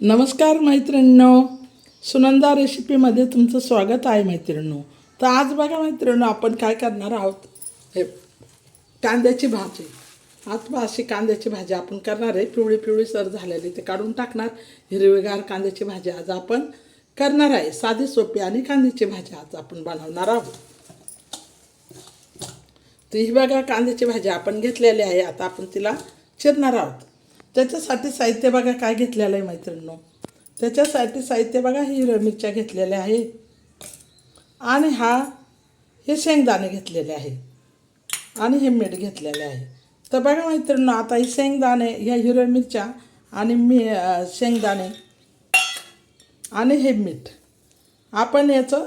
नमस्कार मैत्रिणींनो. सुनंदा रेसिपीमध्ये तुमचं स्वागत आहे मैत्रिणींनो. तर आज बघा मैत्रिणींनो आपण काय करणार आहोत? हे कांद्याची भाजी. आज बा अशी कांद्याची भाजी आपण करणार आहे. पिवळी पिवळी सर झालेली ते काढून टाकणार. हिरवीगार कांद्याची भाजी आज आपण करणार आहे. साधी सोपी आणि कांद्याची भाजी आज आपण बनवणार आहोत. तर ही बघा कांद्याची भाजी आपण घेतलेली आहे. आता आपण तिला चिरणार आहोत. त्याच्यासाठी साहित्य बघा काय घेतलेलं आहे मैत्रिणींनो. त्याच्यासाठी साहित्य बघा हिरव्या मिरच्या घेतलेल्या आहे. आणि हा हे शेंगदाणे घेतलेले आहे. आणि हे मीठ घेतलेले आहे. तर बघा मैत्रिणींनो आता हे शेंगदाणे ह्या हिरव्या मिरच्या आणि मी शेंगदाणे आणि हे मीठ. आपण याचं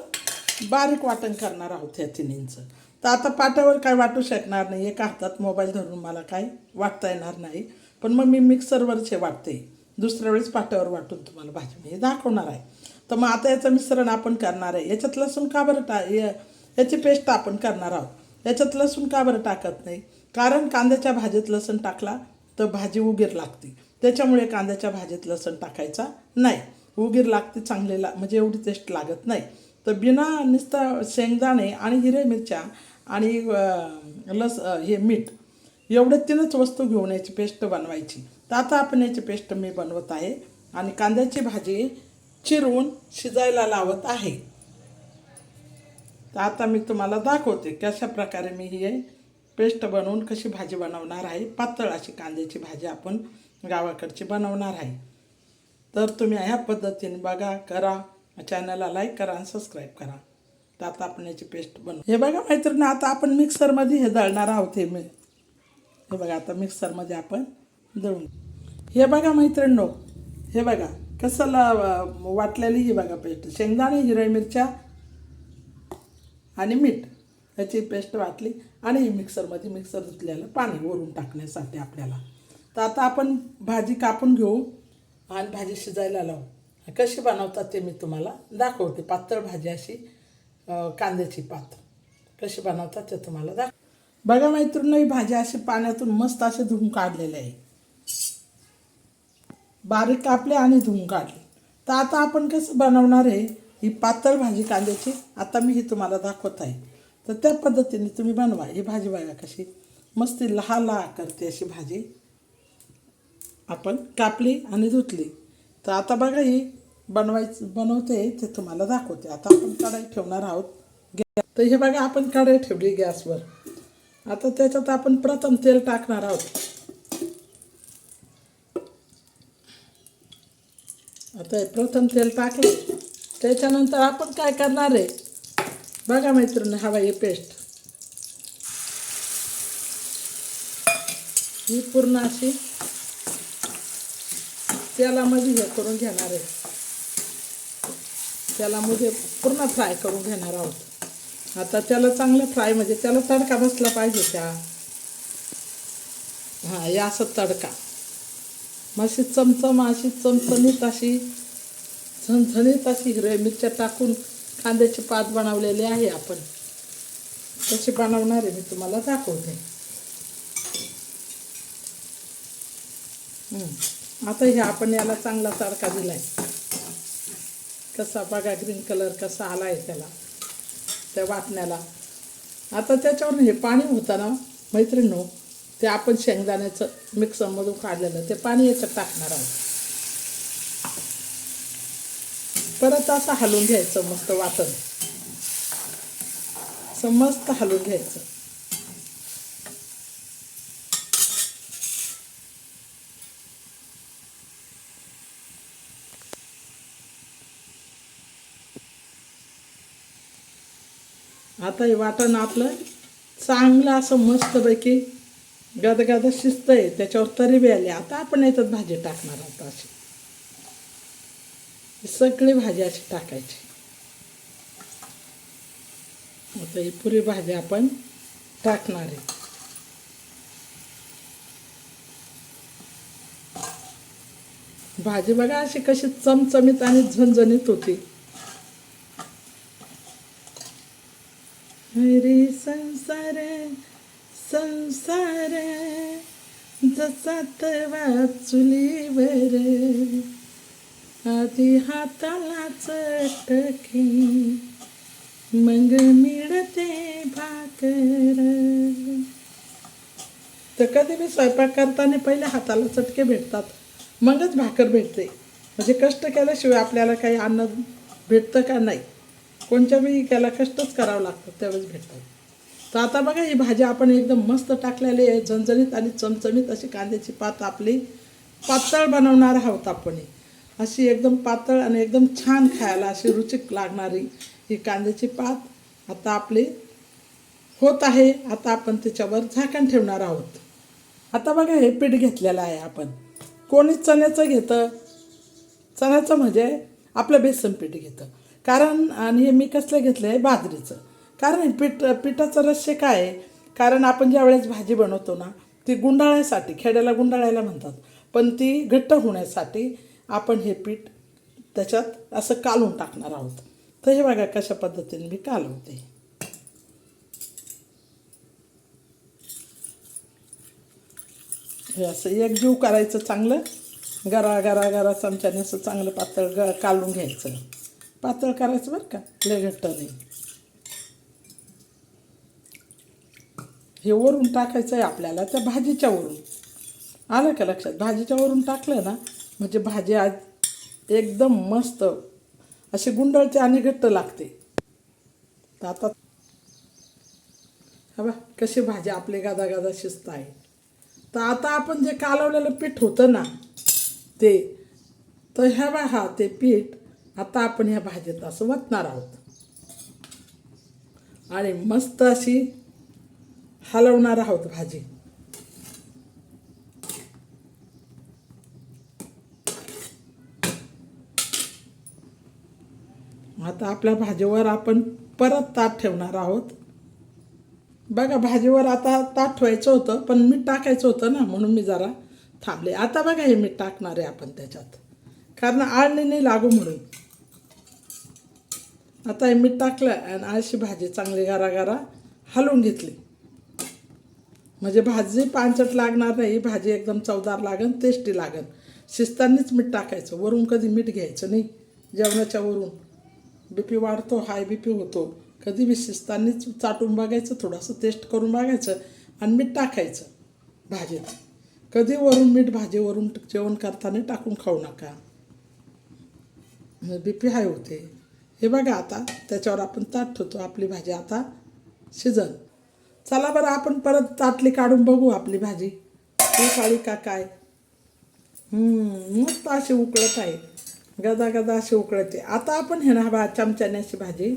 बारीक वाटण करणार आहोत या तिन्हींचं. तर आता पाटावर काय वाटू शकणार नाही एका हातात मोबाईल धरून मला काय वाटता येणार नाही. पण मग मी मिक्सरवरचे वाटते. दुसऱ्या वेळेस पाट्यावर वाटून तुम्हाला भाजी मी दाखवणार आहे. तर मग आता याचं मिश्रण आपण करणार आहे. याच्यात लसूण का बरं टा याची पेस्ट आपण करणार आहोत. याच्यात लसूण का बरं टाकत नाही? कारण कांद्याच्या भाजीत लसूण टाकला तर भाजी उगीर लागते. त्याच्यामुळे कांद्याच्या भाजीत लसूण टाकायचा नाही. उगीर लागते चांगले ला म्हणजे एवढी टेस्ट लागत नाही. तर बिना नुसतं शेंगदाणे आणि हिरे मिरच्या आणि लस हे मीठ एवढे तीनच वस्तू घेऊन याची पेस्ट बनवायची. तर आता आपण याची पेस्ट मी बनवत आहे आणि कांद्याची भाजी चिरून शिजायला लावत आहे. तर आता मी तुम्हाला दाखवते कशा प्रकारे मी ही पेस्ट बनवून कशी भाजी बनवणार आहे. पातळ अशी कांद्याची भाजी आपण गावाकडची बनवणार आहे. तर तुम्ही ह्या पद्धतीने बघा करा चॅनलला लाईक करा आणि सबस्क्राईब करा. तर आता आपण याची पेस्ट बनवू हे बघा मैत्रिणी आता आपण मिक्सरमध्ये हे दळणार आहोत हे मी. हे बघा आता मिक्सरमध्ये आपण दळून हे बघा मैत्रिणो हे बघा कसं वाटलेली ही बघा पेस्ट शेंगदाणे हिरव्या मिरच्या आणि मीठ. याची पेस्ट वाटली आणि ही मिक्सरमध्ये मिक्सर धुतलेलं पाणी वरून टाकण्यासाठी आपल्याला. तर आता आपण भाजी कापून घेऊ आणि भाजी शिजायला लावू. कशी बनवतात ते मी तुम्हाला दाखवते. पातळ भाजी अशी कांद्याची पात. कशी बनवतात ते तुम्हाला दाखव बघा मैत्रिणी भाज्या असे अशी पाण्यातून मस्त असे धुवून काढलेले आहे. बारीक कापले आणि धुवून काढले. तर आता आपण कसं बनवणार आहे? ही पातळ भाजी कांद्याची. आता मी ही तुम्हाला दाखवत आहे. तर त्या पद्धतीने तुम्ही बनवा. ही भाजी बघा कशी मस्त लहा लहा करते अशी भाजी. आपण कापली आणि धुतली. तर आता बघा ही बनवायचं बनवते ते तुम्हाला दाखवते. आता आपण कढाई ठेवणार आहोत. गॅ तर हे बघा आपण कढाई ठेवली गॅसवर. आता त्याच्यात आपण प्रथम तेल टाकणार आहोत. आता हे प्रथम तेल टाकले. त्याच्यानंतर आपण काय करणार आहे? बघा मैत्रिणी हवा ही पेस्ट ही पूर्ण अशी तेलामध्ये हे करून घेणार आहे. त्याला म्हणजे पूर्ण फ्राय करून घेणार आहोत. आता त्याला चांगलं फ्राय म्हणजे त्याला तडका बसला पाहिजे त्या. हां या असं तडका. मग अशी चमचम अशी चमचमीत अशी झणझणीत अशी हिरव्या मिरच्या टाकून कांद्याची पात बनवलेली आहे आपण. कशी बनवणार आहे मी तुम्हाला दाखवते. आता हे आपण याला चांगला तडका दिलाय. कसा बघा ग्रीन कलर कसा आला आहे त्याला. त्या वाटण्याला. आता त्याच्यावर हे पाणी होतं ना मैत्रिणीनो ते आपण शेंगदाण्याचं मिक्सरमधून काढलेलं ते पाणी याच्यात टाकणार आहोत. परत असं हलवून घ्यायचं मस्त वाटण. मस्त हलवून घ्यायचं. आता हे वाटण आपलं चांगलं असं मस्तपैकी गदगद शिस्त आहे त्याच्यावर तरी बी आली. आता आपण याच्यात भाजी टाकणार आहोत अशी. सगळी भाजी अशी टाकायची. आता ही पुरी भाजी आपण टाकणार आहे. भाजी बघा अशी कशी चमचमीत आणि झणझणीत होती हरी संसार संसार जसा तवा चुलीवर आधी हाताला चटकी मग मिळते भाकर. तर कधी मी स्वयंपाक करताना पहिले हाताला चटके भेटतात मगच भाकर भेटते. म्हणजे कष्ट केल्याशिवाय आपल्याला काही अन्न भेटतं का नाही? कोणत्या बी केला कष्टच करावं लागतं त्यावेळेस भेटतात तर आता बघा ही भाजी आपण एकदम मस्त टाकलेली आहे झणझणीत आणि चमचमीत अशी कांद्याची पात आपली पातळ बनवणार आहोत आपण ही. अशी एकदम पातळ आणि एकदम छान खायला अशी रुचिक लागणारी ही कांद्याची पात आता आपली होत आहे. आता आपण त्याच्यावर झाकण ठेवणार आहोत. आता बघा हे पीठ घेतलेलं आहे आपण. कोणी चण्याचं घेतं? चण्याचं म्हणजे आपलं बेसन पीठ घेतं. कारण आणि हे मी कसलं घेतलं आहे बाजरीचं. कारण पीठ पिठाचं रहस्य काय आहे? कारण आपण ज्या वेळेस भाजी बनवतो ना ती गुंडाळ्यासाठी खेड्याला गुंडाळायला म्हणतात. पण ती घट्ट होण्यासाठी आपण हे पीठ त्याच्यात असं कालून टाकणार आहोत. तर हे बघा कशा पद्धतीने मी कालवते. हे असं एकजीव करायचं चांगलं गरा गरा गरा चमच्याने असं चांगलं पातळ ग कालून घ्यायचं. पातळ करायचं बरं का? लय घट्ट नाही. हे वरून टाकायचं आहे आपल्याला त्या भाजीच्या वरून. आलं का लक्षात? भाजीच्या वरून टाकलं ना म्हणजे भाजी आज एकदम मस्त अशी गुंडळचे आणि घट्ट लागते. तर आता हा बा कशी भाजी आपले गादा गादा शिजत आहे. तर आता आपण जे कालवलेलं पीठ होतं ना ते तर ह्या बा हा ते पीठ आता आपण ह्या भाजीत असं वतणार आहोत. आणि मस्त अशी हलवणार आहोत भाजी. आता आपल्या भाजीवर आपण परत ताट ठेवणार आहोत. बघा भाजीवर आता ताट ठेवायचं होतं पण मीठ टाकायचं होतं ना म्हणून मी जरा थांबले. आता बघा हे मीठ टाकणार आहे आपण त्याच्यात. कारण आळणी नाही लागू म्हणून. आता हे मीठ टाकलं आणि अशी भाजी चांगली गारा गारा हलवून घेतली. म्हणजे भाजी पांचट लागणार नाही भाजी एकदम चवदार लागन टेस्टी लागन. शिजतानीच मीठ टाकायचं वरून कधी मीठ घ्यायचं नाही जेवणाच्या वरून. बी पी वाढतो हाय बी पी होतो. कधी बी शिजतानीच चाटून बघायचं थोडंसं टेस्ट करून बघायचं आणि मीठ टाकायचं भाजीत. कधी वरून मीठ भाजीवरून जेवण करताना टाकून खाऊ नका. बी पी हाय होते. हे बघा आता त्याच्यावर आपण ताट ठेवतो आपली भाजी आता शिजन. चला बरं आपण परत तातली काढून बघू आपली भाजी. काळी का काय? मस्त अशी उकळत आहे. गदा गदा अशी उकळते. आता आपण हे ना बा चमच्याने अशी भाजी.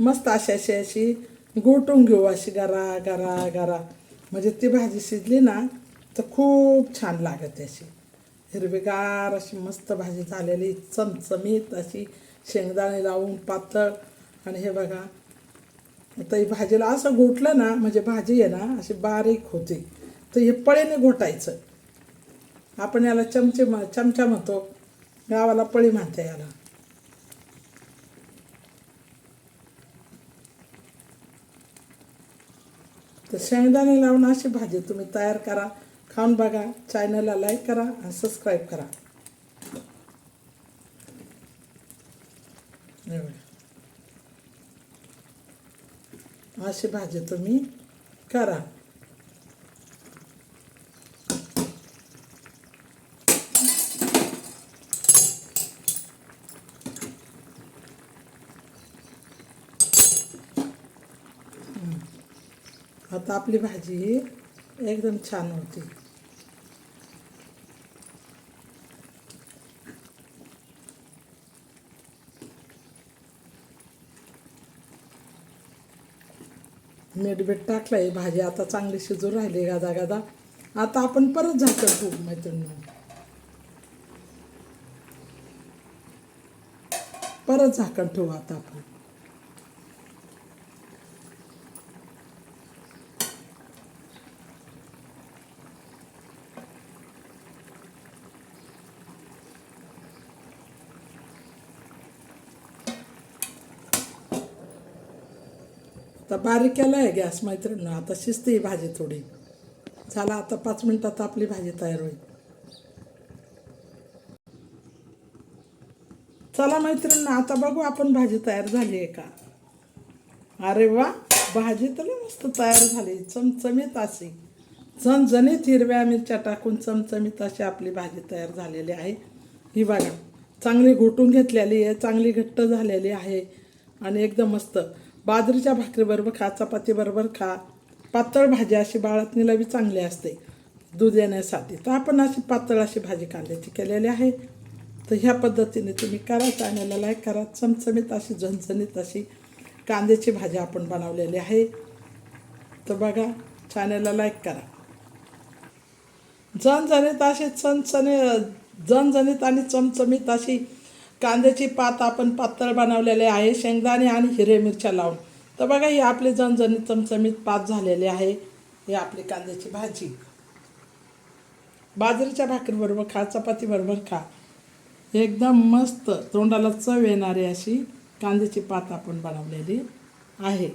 मस्त अशी अशी अशी गोटून घेऊ अशी गरा गरा गरा. म्हणजे ती भाजी शिजली ना तर खूप छान लागते अशी. हिरवीगार अशी मस्त भाजी झालेली चमचमीत अशी शेंगदाणे लावून पातळ. आणि हे बघा आता ही भाजीला असं घोटलं ना म्हणजे भाजी आहे ना अशी बारीक होते. तर हे पळीने घोटायचं आपण याला चमचे म चमचा म्हणतो. गावाला पळी म्हणते याला. तर शेंगदाणे लावून अशी भाजी तुम्ही तयार करा. खाऊन बघा. चॅनलला लाईक करा आणि सबस्क्राईब करा हे बघा. अशी भाजी तुम्ही करा. आता आपली भाजी एकदम छान होती. मीठ बीठ टाकलं आहे भाजी आता चांगली शिजू राहिली गादा गादा आता आपण परत झाकण ठेवू मैत्रिणी परत झाकण ठेवू आता आपण. आता बारीक केला आहे गॅस मैत्रिणी. आता शिजते ही भाजी थोडी. झाला आता पाच मिनिटात आपली भाजी तयार होईल. चला मैत्रिणी आता बघू आपण भाजी तयार झाली आहे का? अरे वा भाजी तर मस्त तयार झाली. चमचमीत अशी. झणझणीत हिरव्या मिरच्या टाकून चमचमीत अशी आपली भाजी तयार झालेली आहे. ही बघा चांगली घोटून घेतलेली आहे चांगली घट्ट झालेली आहे आणि एकदम मस्त. बाजरीच्या भाकरीबरोबर खा चपातीबरोबर खा. पातळ भाजी अशी बाळातनीला बी चांगली असते दूध येण्यासाठी. तर आपण अशी पातळ अशी भाजी कांद्याची केलेली आहे. तर ह्या पद्धतीने तुम्ही करा चॅनलला लाईक करा चमचमीत अशी झणझणीत अशी कांद्याची भाजी आपण बनवलेली आहे. तर बघा चॅनलला लाईक करा. झणझणीत अशी चणचणी झणझणीत आणि चमचमीत अशी कांद्याची पात आपण पातळ बनवलेले आहे शेंगदाणे आणि हिरे मिरच्या लावून. तर बघा ही आपली जणजणी चमचमीत पात झालेली आहे. ही आपली कांद्याची भाजी. बाजरीच्या भाकरीबरोबर खा चपातीबरोबर खा. एकदम मस्त तोंडाला चव येणारी अशी कांद्याची पात आपण बनवलेली आहे.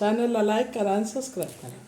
चॅनलला लाईक करा आणि सबस्क्राईब करा.